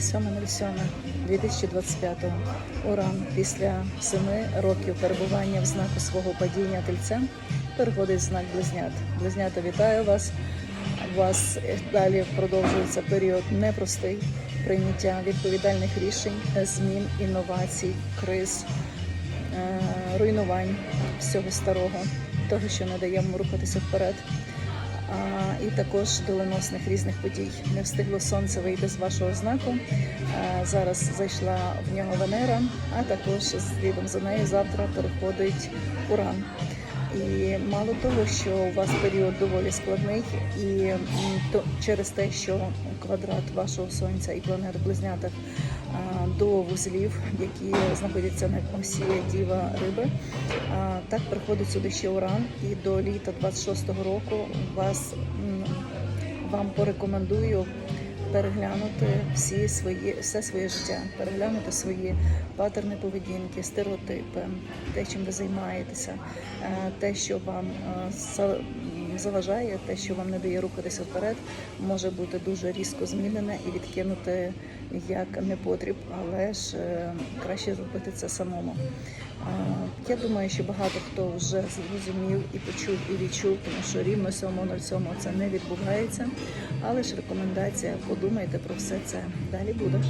7.07.2025 Уран після семи років перебування в знаку свого падіння тельцем переходить в знак близнят. Близнята, вітаю вас. Вас далі продовжується період непростий прийняття відповідальних рішень, змін, інновацій, криз, е, руйнувань всього старого, того, що не дає рухатися вперед. І також доленосних різних подій. Не встигло сонце вийти з вашого знаку. Зараз зайшла в нього Венера, а також слідом за нею завтра переходить Уран. І мало того, що у вас період доволі складний, і то через те, що квадрат вашого сонця і близнятах а, до вузлів, які знаходяться на осі Діва Риби, так приходить сюди ще Уран, і до літа 26-го року вас вам порекомендую переглянути всі свої, все своє життя, переглянути свої патерни поведінки, стереотипи, те, чим ви займаєтеся, е, те, що вам заважає, те, що вам не дає рухатися вперед, може бути дуже різко змінене і відкинути як непотріб, але ж е, краще зробити це самому. Е, Я думаю, що багато хто вже зрозумів і почув і відчув, тому що рівно 7.07 це не відбувається. Але ж рекомендація, подумайте про все це. Далі буде.